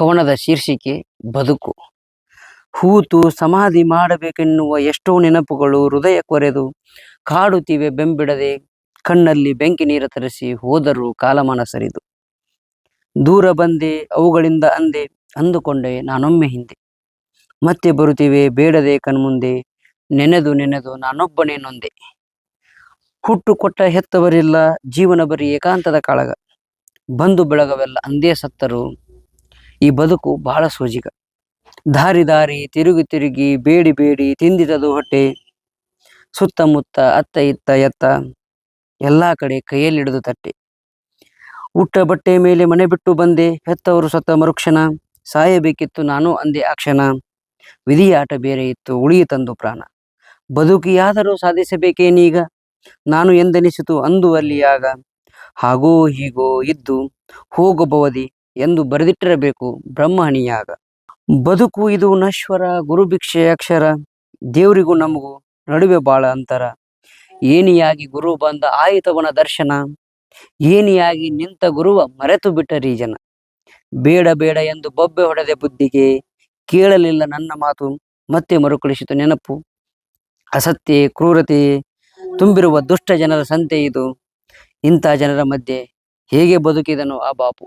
ಕವನದ ಶೀರ್ಷಿಕೆ ಬದುಕು. ಹೂತು ಸಮಾಧಿ ಮಾಡಬೇಕೆನ್ನುವ ಎಷ್ಟೋ ನೆನಪುಗಳು ಹೃದಯ ಕೊರೆದು ಕಾಡುತ್ತಿವೆ ಬೆಂಬಿಡದೆ ಕಣ್ಣಲ್ಲಿ ಬೆಂಕಿ ನೀರ ತರಿಸಿ ಹೋದರು ಕಾಲಮಾನ ಸರಿದು ದೂರ ಬಂದೆ ಅವುಗಳಿಂದ ಅಂದೆ ಅಂದುಕೊಂಡೆ ನಾನೊಮ್ಮೆ ಹಿಂದೆ. ಮತ್ತೆ ಬರುತ್ತಿವೆ ಬೇಡದೆ ಕಣ್ಮುಂದೆ ನೆನೆದು ನೆನೆದು ನಾನೊಬ್ಬನೇ ನೊಂದೆ. ಹುಟ್ಟು ಕೊಟ್ಟ ಹೆತ್ತವರಿಲ್ಲ ಜೀವನ ಬರೀ ಏಕಾಂತದ ಕಾಳಗ. ಬಂದು ಬೆಳಗವೆಲ್ಲ ಅಂದೇ ಸತ್ತರು ಈ ಬದುಕು ಬಹಳ ಸೋಜಿಗ. ದಾರಿ ದಾರಿ ತಿರುಗಿ ತಿರುಗಿ ಬೇಡಿ ಬೇಡಿ ತಿಂದಿದದು ಹೊಟ್ಟೆ, ಸುತ್ತಮುತ್ತ ಅತ್ತ ಇತ್ತ ಎತ್ತ ಎಲ್ಲಾ ಕಡೆ ಕೈಯಲ್ಲಿಡಿದು ತಟ್ಟೆ. ಉಟ್ಟ ಬಟ್ಟೆ ಮೇಲೆ ಮನೆ ಬಿಟ್ಟು ಬಂದೆ, ಹೆತ್ತವರು ಸತ್ತ ಮರುಕ್ಷಣ, ಸಾಯಬೇಕಿತ್ತು ನಾನು ಅಂದೆ ಆ ಕ್ಷಣ. ವಿಧಿಯಾಟ ಬೇರೆ ಇತ್ತು ಉಳಿಯಿತಂದು ಪ್ರಾಣ. ಬದುಕಿಯಾದರೂ ಸಾಧಿಸಬೇಕೇನೀಗ ನಾನು ಎಂದೆನಿಸಿತು ಅಂದು ಅಲ್ಲಿಯಾಗ. ಹಾಗೋ ಹೀಗೋ ಇದ್ದು ಹೋಗಬಹುದಿ? ಎಂದು ಬರೆದಿಟ್ಟಿರಬೇಕು. ಬ್ರಹ್ಮಹಣಿಯಾಗ ಬದುಕು ಇದು ನಶ್ವರ, ಗುರುಭಿಕ್ಷೆ ಅಕ್ಷರ. ದೇವರಿಗೂ ನಮಗೂ ನಡುವೆ ಬಾಳ ಅಂತರ. ಏನಿಯಾಗಿ ಗುರು ಬಂದ ಆಯಿತವನ ದರ್ಶನ. ಏನಿಯಾಗಿ ನಿಂತ ಗುರುವ ಮರೆತು ಬಿಟ್ಟರಿ ಜನ ಬೇಡ ಬೇಡ ಎಂದು ಬೊಬ್ಬೆ ಹೊಡೆದೆ ಬುದ್ಧಿಗೆ ಕೇಳಲಿಲ್ಲ ನನ್ನ ಮಾತು. ಮತ್ತೆ ಮರುಕಳಿಸಿತು ನೆನಪು. ಅಸತ್ಯ, ಕ್ರೂರತೆ ತುಂಬಿರುವ ದುಷ್ಟ ಜನರ ಸಂತೆ ಇದು. ಇಂಥ ಜನರ ಮಧ್ಯೆ ಹೇಗೆ ಬದುಕಿದನು ಆ ಬಾಪು?